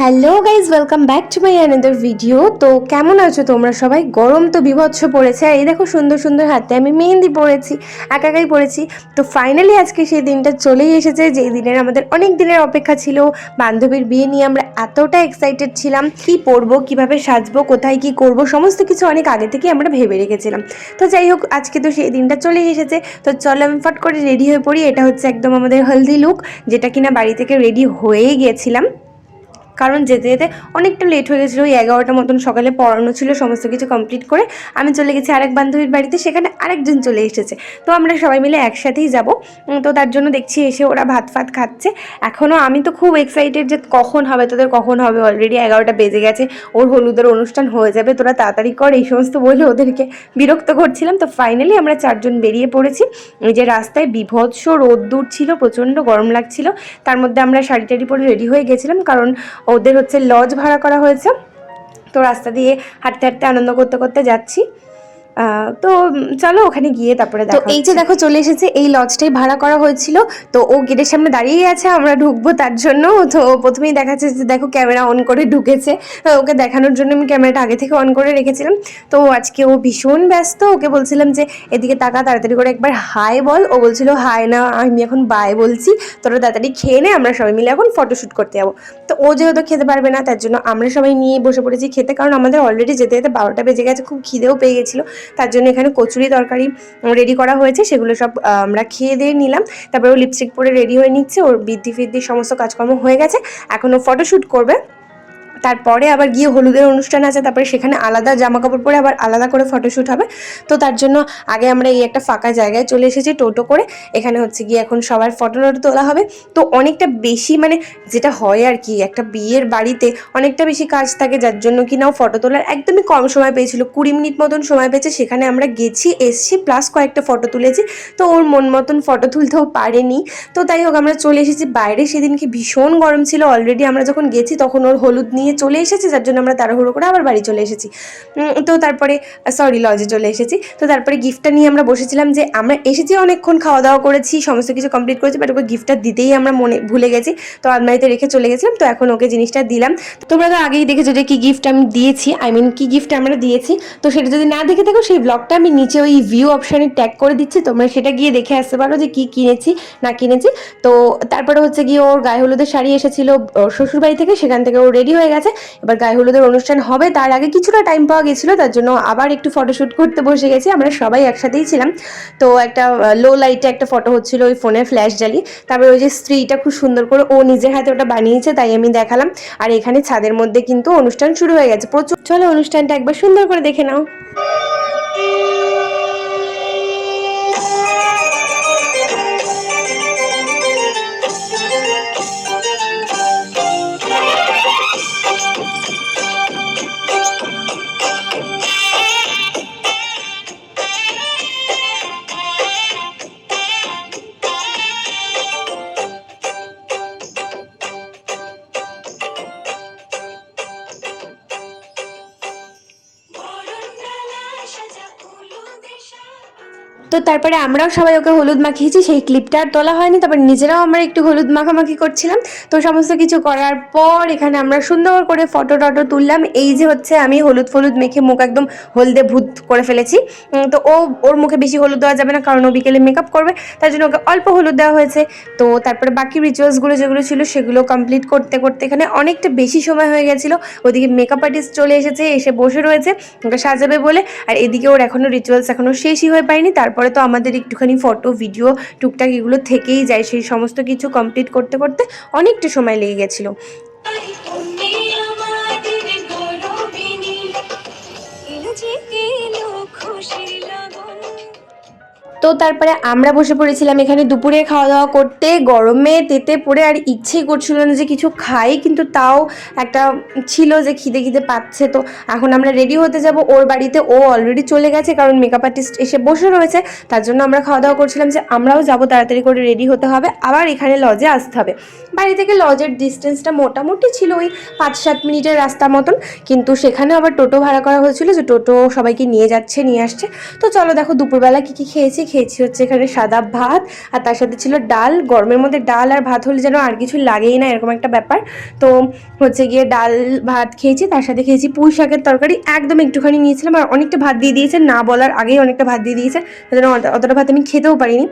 Hello guys welcome back to my another video তো কেমন আছো তোমরা সবাই? গরম তো বিভৎস পড়েছে, আর এই দেখো সুন্দর সুন্দর হাতে আমি মেহেন্দি পড়েছি একাকাই পড়েছি তো ফাইনালি আজকে সেই দিনটা চলেই এসেছে, যেই দিনের আমাদের অনেক দিনের অপেক্ষা ছিল। বান্ধবীর বিয়ে নিয়ে আমরা এতটা এক্সাইটেড ছিলাম, কি পরবো, কীভাবে সাজবো, কোথায় কি করব, সমস্ত কিছু অনেক আগে থেকে আমরা ভেবে রেখেছিলাম। তো যাই হোক, আজকে তো সেই দিনটা চলেই এসেছে। তো চলো আমি ফট করে রেডি হয়ে পড়ি, এটা হচ্ছে একদম আমাদের হলদি লুক যেটা কিনা বাড়ি থেকে রেডি হয়েই গিয়েছিলাম কারণ যেতে যেতে অনেকটা লেট হয়ে গেছিল, ওই এগারোটা মতন সকালে পড়ানো ছিল, সমস্ত কিছু কমপ্লিট করে আমি চলে গেছি আরেক বান্ধবীর বাড়িতে, সেখানে আরেকজন চলে এসেছে। তো আমরা সবাই মিলে একসাথেই যাব। তো তার জন্য দেখছি এসে ওরা ভাত ফাত খাচ্ছে। এখনও আমি তো খুব এক্সাইটেড যে কখন হবে, তোদের কখন হবে? অলরেডি এগারোটা বেজে গেছে, ওর হলুদের অনুষ্ঠান হয়ে যাবে, তোরা তাড়াতাড়ি কর, এই সমস্ত বলে ওদেরকে বিরক্ত করছিলাম। তো ফাইনালি আমরা চারজন বেরিয়ে পড়েছি। এই যে রাস্তায় বিভৎস রোদ্দুর ছিল, প্রচণ্ড গরম লাগছিল। তার মধ্যে আমরা শাড়ি টাড়ি পরে রেডি হয়ে গেছিলাম, কারণ ওদের হচ্ছে লজ ভাড়া করা হয়েছে। তো রাস্তা দিয়ে হাঁটতে হাঁটতে আনন্দ করতে করতে যাচ্ছি। তো চলো ওখানে গিয়ে তারপরে তো এই যে দেখো চলে এসেছে এই লজটাই ভাড়া করা হয়েছিল। তো ও গেটের সামনে দাঁড়িয়ে আছে আমরা ঢুকবো তার জন্য। তো ও প্রথমেই দেখাচ্ছে যে দেখো ক্যামেরা অন করে ঢুকেছে। ওকে দেখানোর জন্য আমি ক্যামেরাটা আগে থেকে অন করে রেখেছিলাম। তো আজকে ও ভীষণ ব্যস্ত ওকে বলছিলাম যে এদিকে তাকা তাড়াতাড়ি করে একবার হাই বল। ও বলছিল হাই না আমি এখন বাই বলছি। তোরা তাড়াতাড়ি খেয়ে নে আমরা সবাই মিলে এখন ফটোশ্যুট করতে যাব। তো ও যেহেতু খেতে পারবে না তার জন্য আমরা সবাই নিয়ে বসে পড়েছি খেতে কারণ আমাদের অলরেডি যেতে যেতে বারোটা বেজে গেছে খুব খিদেও পেয়ে গেছিল। তার জন্য এখানে কচুরি তরকারি রেডি করা হয়েছে, সেগুলো সব আমরা খেয়ে দিয়ে নিলাম। তারপরে ও লিপস্টিক পরে রেডি হয়ে নিচ্ছে, ওর বৃদ্ধি ফিদ্ধি সমস্ত কাজকর্ম হয়ে গেছে। এখন ও ফটোশ্যুট করবে। তারপরে আবার গিয়ে হলুদের অনুষ্ঠান আছে, তারপরে সেখানে আলাদা জামা কাপড় পরে আবার আলাদা করে ফটোশ্যুট হবে। তো তার জন্য আগে আমরা এই একটা ফাঁকা জায়গায় চলে এসেছি টোটো করে, এখানে হচ্ছে গিয়ে এখন সবার ফটো টটো তোলা হবে। তো অনেকটা বেশি মানে যেটা হয় আর কি, একটা বিয়ের বাড়িতে অনেকটা বেশি কাজ থাকে, যার জন্য কি নাও ফটো তোলার একদমই কম সময় পেয়েছিল। কুড়ি মিনিট মতন সময় পেয়েছে, সেখানে আমরা গেছি, এসছি প্লাস কয়েকটা ফটো তুলেছি। তো ওর মন মতন ফটো তুলতেও পারেনি। তো তাই হোক, আমরা চলে এসেছি বাইরে, সেদিনকে ভীষণ গরম ছিল অলরেডি আমরা যখন গেছি তখন ওর হলুদ নিয়ে চলে এসেছে, যার জন্য আমরা তাড়াহুড়ো করে আবার বাড়ি চলে এসেছি। তো তারপরে সরি লজে চলে এসেছি। তো তারপরে গিফটটা নিয়ে আমরা বসেছিলাম যে, আমরা এসেছি অনেকক্ষণ খাওয়া দাওয়া করেছি, সমস্ত কিছু কমপ্লিট করেছি বাট ওকে গিফটটা দিতেই আমরা মনে, ভুলে গেছি। তো আলমারিতে রেখে চলে গেছিলাম, তো এখন ওকে জিনিসটা দিলাম। তোমরা তো আগেই দেখেছ যে, কী গিফট আমি দিয়েছি আই মিন কী গিফট আমরা দিয়েছি। তো সেটা যদি না দেখে থাকো, সেই ব্লগটা আমি নিচে ওই ভিউ অপশানে ট্যাগ করে দিচ্ছি। তোমরা সেটা গিয়ে দেখে আসতে পারো যে, কি কিনেছি, না কিনেছি। তো তারপরে হচ্ছে গিয়ে ওর গায়ে হলুদের শাড়ি এসেছিল শ্বশুরবাড়ি থেকে, সেখান থেকে ও রেডি হয়ে গেছে এবার গায়ে হলুদের অনুষ্ঠান হবে, তার আগে কিছুটা টাইম পাওয়া গেছিল, তার জন্য আবার একটু ফটোশ্যুট করতে বসে গেছি, আমরা সবাই একসাথেই ছিলাম। তো একটা লো লাইটে একটা ফটো হচ্ছিল ওই ফোনে ফ্ল্যাশ জ্বালিয়ে। তারপরে ওই যে স্ত্রীটা খুব সুন্দর করে ও নিজের হাতে ওটা বানিয়েছে, তাই আমি দেখালাম। আর এখানে ছাদের মধ্যে কিন্তু অনুষ্ঠান শুরু হয়ে গেছে, প্রচুর। চলো অনুষ্ঠানটা একবার সুন্দর করে দেখে নাও। তো তারপরে আমরাও সবাই ওকে হলুদ মাখিয়েছি, সেই ক্লিপটা আর তোলা হয়নি। তারপর নিজেরাও আমরা একটু হলুদ মাখামাখি করছিলাম। তো সমস্ত কিছু করার পর এখানে আমরা সুন্দর করে ফটো টটো তুললাম। এই যে হচ্ছে আমি হলুদ ফলুদ মেখে মুখ একদম হলদে ভূত করে ফেলেছি। তো ও, ওর মুখে বেশি হলুদ দেওয়া যাবে না, কারণ ও বিকেলে মেকআপ করবে। তার জন্য ওকে অল্প হলুদ দেওয়া হয়েছে। তো তারপরে বাকি রিচুয়ালসগুলো যেগুলো ছিল, সেগুলো কমপ্লিট করতে করতে এখানে অনেকটা বেশি সময় হয়ে গেছিল। ওদিকে মেকআপ আর্টিস্ট চলে এসেছে, এসে বসে রয়েছে, ওকে সাজাবে বলে। আর এদিকে ওর এখনও রিচুয়ালস এখনও শেষই হয়ে পায়নি। তারপরে তো আমাদের একটুখানি ফটো ভিডিও টুকটাক এগুলো থেকেই যায়। সেই সমস্ত কিছু কমপ্লিট করতে করতে অনেকটা সময় লেগে গেছিল। তো তারপরে আমরা বসে পড়েছিলাম এখানে দুপুরে খাওয়া দাওয়া করতে, গরমে তেতে পড়ে, আর ইচ্ছেই করছিল না যে কিছু খাই, কিন্তু তাও একটা ছিল যে খিদে খিদে পাচ্ছে। তো এখন আমরা রেডি হতে যাব, ওর বাড়িতে, ও অলরেডি চলে গেছে, কারণ মেকআপ আর্টিস্ট এসে বসে রয়েছে। তার জন্য আমরা খাওয়া দাওয়া করছিলাম যে আমরাও যাব, তাড়াতাড়ি করে রেডি হতে হবে। আবার এখানে লজে আসতে হবে। বাড়ি থেকে লজের ডিস্টেন্সটা মোটামুটি ছিল ওই পাঁচ সাত মিনিটের রাস্তা মতন। কিন্তু সেখানে আবার টোটো ভাড়া করা হয়েছিল যে টোটো সবাইকে নিয়ে যাচ্ছে, নিয়ে আসছে। তো চলো দেখো দুপুরবেলা কী কী খেয়েছি, খেয়ে খেয়েছি হচ্ছে এখানে সাদা ভাত, আর তার সাথে ছিল ডাল, গরমের মধ্যে ডাল আর ভাত হলে যেন আর কিছু লাগেই না, এরকম একটা ব্যাপার। তো হচ্ছে গিয়ে ডাল, ভাত খেয়েছি, তার সাথে খেয়েছি পুঁই শাকের তরকারি, একদম একটুখানি নিয়েছিলাম, আর অনেকটা ভাত দিয়ে দিয়েছে, না বলার আগেই অনেকটা ভাত দিয়ে দিয়েছে অতটা ভাত আমি খেতেও পারিনি।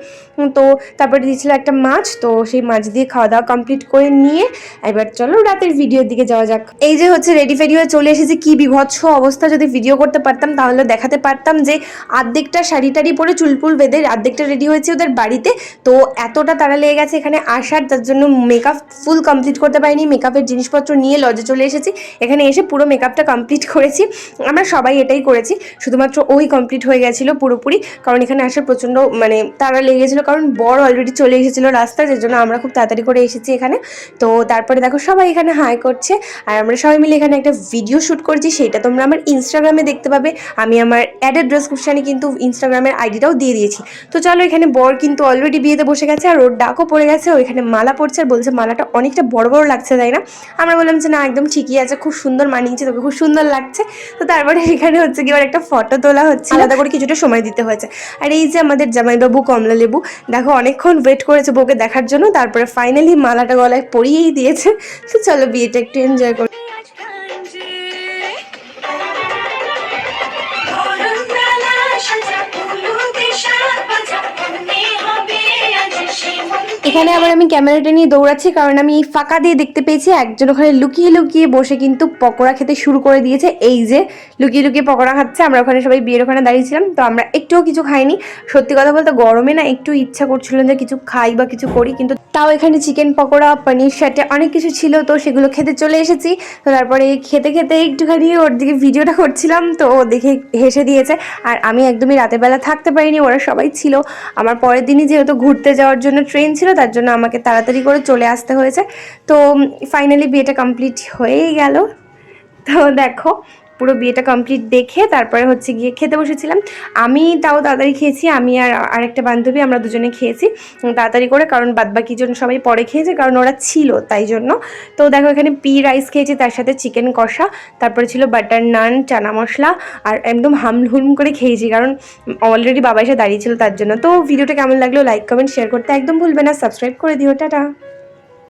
তো তারপরে দিয়েছিল একটা মাছ, তো সেই মাছ দিয়ে খাওয়া দাওয়া কমপ্লিট করে নিয়ে, এবার চলো রাতের ভিডিওর দিকে যাওয়া যাক। এই যে হচ্ছে রেডি ফেডি হয়ে চলে এসেছি, কি বিভৎস অবস্থা, যদি ভিডিও করতে পারতাম, তাহলে দেখাতে পারতাম যে, আর্ধেকটা শাড়ি টাড়ি পরে চুলপুল বেঁধে আর্ধেকটা রেডি হয়েছে ওদের বাড়িতে। তো এতটা তারা লেগে গেছে এখানে আসার, তার জন্য মেকআপ ফুল কমপ্লিট করতে পারিনি। মেকআপের জিনিসপত্র নিয়ে লজে চলে এসেছি। এখানে এসে পুরো মেকআপটা কমপ্লিট করেছি। আমরা সবাই এটাই করেছি। শুধুমাত্র ওই কমপ্লিট হয়ে গেছিল পুরোপুরি। কারণ এখানে আসার প্রচণ্ড মানে তারা লেগে গেছিল। কারণ বর অলরেডি চলে এসেছিল রাস্তায় যে জন্য আমরা খুব তাড়াতাড়ি করে এসেছি এখানে। তো তারপরে দেখো সবাই এখানে হাই করছে। আর আমরা সবাই মিলে এখানে একটা ভিডিও শ্যুট করছি। সেটা তোমরা আমার ইনস্টাগ্রামে দেখতে পাবে। আমি আমার অ্যাডের ডেসক্রিপশানে কিন্তু ইনস্টাগ্রামের আইডিটাও দিয়ে দিয়েছি। তো চলো এখানে বর কিন্তু অলরেডি বিয়েতে বসে গেছে আর ওর ডাকও পড়ে গেছে ও এখানে মালা পড়ছে আর বলছে মালাটা অনেকটা বড় বড় লাগছে তাই না? আমরা বললাম যে না একদম ঠিকই আছে খুব সুন্দর মানিয়েছে তোকে খুব সুন্দর লাগছে। তো তারপরে এখানে হচ্ছে কি এবার একটা ফটো তোলা হচ্ছে আলাদা করে কিছুটা সময় দিতে হয়েছে। আর এই যে আমাদের জামাইবাবু কমলা লেবু দেখো অনেকক্ষণ ওয়েট করেছে বউকে দেখার জন্য তারপরে ফাইনালি মালাটা গলায় পরিয়েই দিয়েছে। তো চলো বিয়েটা একটু এনজয় করি। এখানে আবার আমি ক্যামেরাটা নিয়ে দৌড়াচ্ছি, কারণ আমি ফাঁকা দিয়ে দেখতে পেয়েছি, একজন ওখানে লুকিয়ে লুকিয়ে বসে কিন্তু পকোড়া খেতে শুরু করে দিয়েছে। এই যে লুকিয়ে লুকিয়ে পকোড়া খাচ্ছে, আমরা ওখানে সবাই বিয়ের ওখানে দাঁড়িয়েছিলাম, তো আমরা একটুও কিছু খাইনি। সত্যি কথা বলতে গরমে না একটু ইচ্ছা করছিল যে কিছু খাই বা কিছু করি, কিন্তু তাও এখানে চিকেন পকোড়া, পনির, সাথে অনেক কিছু ছিল, তো সেগুলো খেতে চলে এসেছি। তো তারপরে খেতে খেতে একটুখানি ওর দিকে ভিডিওটা করছিলাম, তো ও দেখে হেসে দিয়েছে। আর আমি একদমই রাতের বেলা থাকতে পারিনি, ওরা সবাই ছিল। আমার পরের দিনই যেহেতু ঘুরতে যাওয়ার জন্য ট্রেন ছিল, তার জন্য আমাকে তাড়াতাড়ি করে চলে আসতে হয়েছে। তো ফাইনালি বিয়েটা কমপ্লিট হয়েই গেল। তো দেখো পুরো বিয়েটা কমপ্লিট দেখে তারপরে হচ্ছে গিয়ে খেতে বসেছিলাম। আমি তাও তাড়াতাড়ি খেয়েছি, আমি আর আরেকটা বান্ধবী আমরা দুজনে খেয়েছি। তাড়াতাড়ি করে, কারণ বাদবাকি জন সবাই পরে খেয়েছে, কারণ ওরা ছিল তাই জন্য। তো দেখো, এখানে পি রাইস খেয়েছি, তার সাথে চিকেন কষা, তারপরে ছিল বাটার নান, চানা মশলা, আর একদম হামহুম করে খেয়েছি, কারণ অলরেডি বাবা এসে দাঁড়িয়েছিল তার জন্য। তো ভিডিওটা কেমন লাগল লাইক কমেন্ট শেয়ার করতে একদম ভুলবে না সাবস্ক্রাইব করে দিও, টাটা।